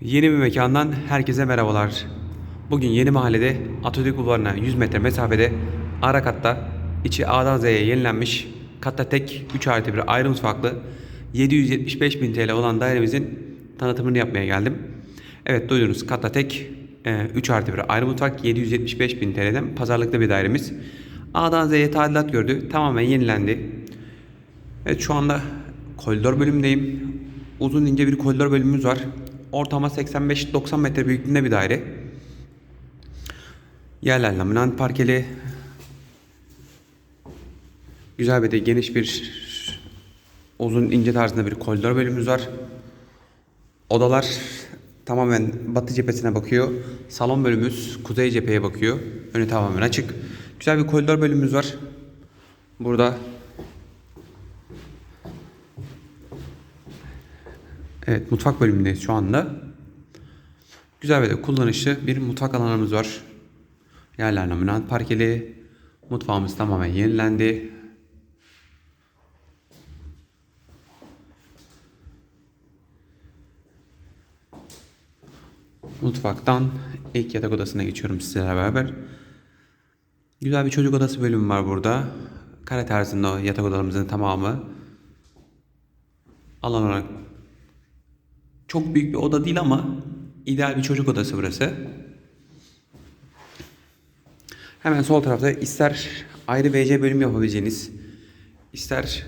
Yeni bir mekandan herkese merhabalar. Bugün yeni mahallede Atatürk Bulvarı'na 100 metre mesafede ara katta içi A'dan Z'ye yenilenmiş katta tek 3 artı bir ayrı mutfaklı 775 bin TL olan dairemizin tanıtımını yapmaya geldim. Evet duydunuz katta tek 3 artı bir ayrı mutfak 775 bin TL'den pazarlıklı bir dairemiz. A'dan Z'ye tadilat gördü. Tamamen yenilendi. Evet şu anda koridor bölümündeyim. Uzun ince bir koridor bölümümüz var. Ortama 85-90 metre büyüklüğünde bir daire. Yerler laminant parkeli. Güzel bir de geniş bir uzun ince tarzında bir koridor bölümümüz var. Odalar tamamen batı cephesine bakıyor. Salon bölümümüz kuzey cepheye bakıyor. Önü tamamen açık. Güzel bir koridor bölümümüz var. Burada Evet mutfak bölümündeyiz şu anda. Güzel ve de kullanışlı bir mutfak alanımız var. Yerler laminat parkeli. Mutfağımız tamamen yenilendi. Mutfaktan ilk yatak odasına geçiyorum sizlerle beraber. Güzel bir çocuk odası bölümü var burada. Kare tarzında yatak odalarımızın tamamı. Alan olarak çok büyük bir oda değil ama ideal bir çocuk odası burası. Hemen sol tarafta ister ayrı WC bölüm yapabileceğiniz, ister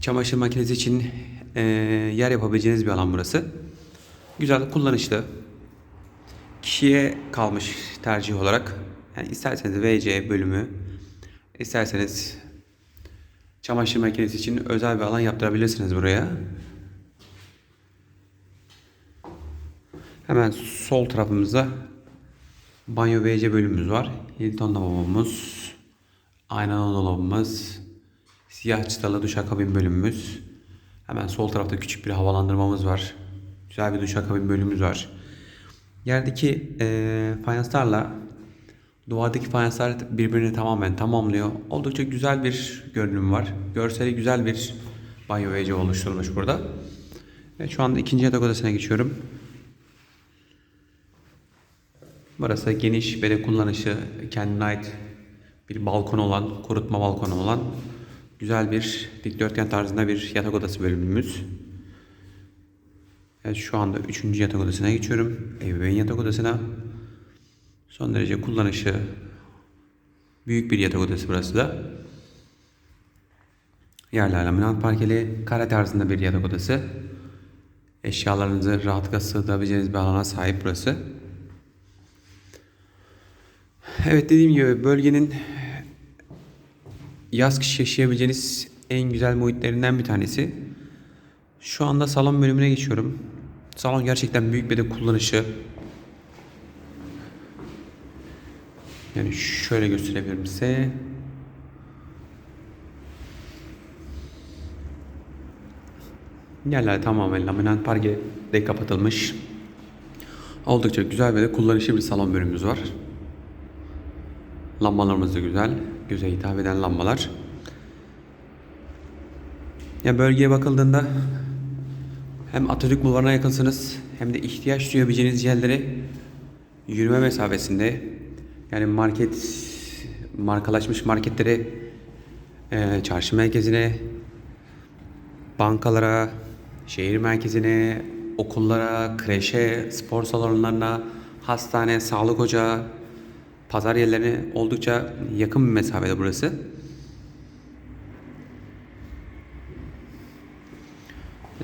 çamaşır makinesi için eee, yer yapabileceğiniz bir alan burası. Güzel, kullanışlı. Kişiye kalmış tercih olarak. Yani isterseniz WC bölümü, isterseniz çamaşır makinesi için özel bir alan yaptırabilirsiniz buraya. Hemen sol tarafımızda banyo WC bölümümüz var. 7 ton lavabomuz, aynalı dolabımız, siyah çıtalı duşakabin bölümümüz. Hemen sol tarafta küçük bir havalandırmamız var. Güzel bir duşakabin bölümümüz var. Yerdeki eee fayanslarla duvardaki fayanslar birbirini tamamen tamamlıyor. Oldukça güzel bir görünüm var. Görseli güzel bir banyo WC oluşturulmuş burada. Evet, şu anda ikinci yatak odasına geçiyorum. Burası geniş ve de kullanışı kendine ait bir balkon olan, kurutma balkonu olan güzel bir dikdörtgen tarzında bir yatak odası bölümümüz. Evet şu anda üçüncü yatak odasına geçiyorum. Ebeveyn yatak odasına. Son derece kullanışı büyük bir yatak odası burası da. Yerler laminat parkeli, kare tarzında bir yatak odası. Eşyalarınızı rahatlıkla sığdırabileceğiniz bir alana sahip burası. Evet dediğim gibi bölgenin yaz kış yaşayabileceğiniz en güzel muhitlerinden bir tanesi. Şu anda salon bölümüne geçiyorum. Salon gerçekten büyük bir de kullanışı. Yani şöyle gösterebilirim size. Yerler tamamen laminat parke de kapatılmış. Oldukça güzel ve de kullanışlı bir salon bölümümüz var. Lambalarımız da güzel. Göze hitap eden lambalar. Ya bölgeye bakıldığında hem Atatürk Bulvarı'na yakınsınız hem de ihtiyaç duyabileceğiniz yerlere yürüme mesafesinde. Yani market, markalaşmış marketlere, e, çarşı merkezine, bankalara, şehir merkezine, okullara, kreşe, spor salonlarına, hastane, sağlık ocağı, pazar yerlerine oldukça yakın bir mesafede burası.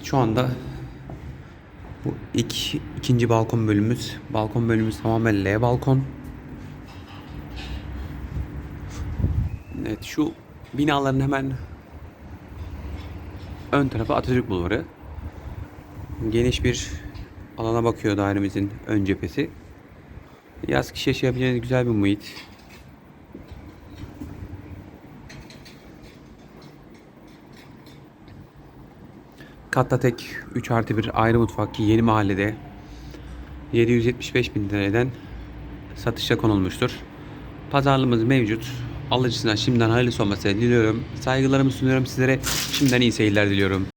Şu anda bu ilk ikinci balkon bölümümüz. Balkon bölümümüz tamamen L balkon. Evet şu binaların hemen ön tarafı Atatürk Bulvarı. Geniş bir alana bakıyor dairemizin ön cephesi. Yaz kış yaşayabileceğiniz güzel bir muhit. Katta tek 3 artı bir ayrı mutfak ki yeni mahallede 775 bin TL'den satışa konulmuştur. Pazarlığımız mevcut. Alıcısına şimdiden hayırlısı olmasını diliyorum. Saygılarımı sunuyorum sizlere. Şimdiden iyi seyirler diliyorum.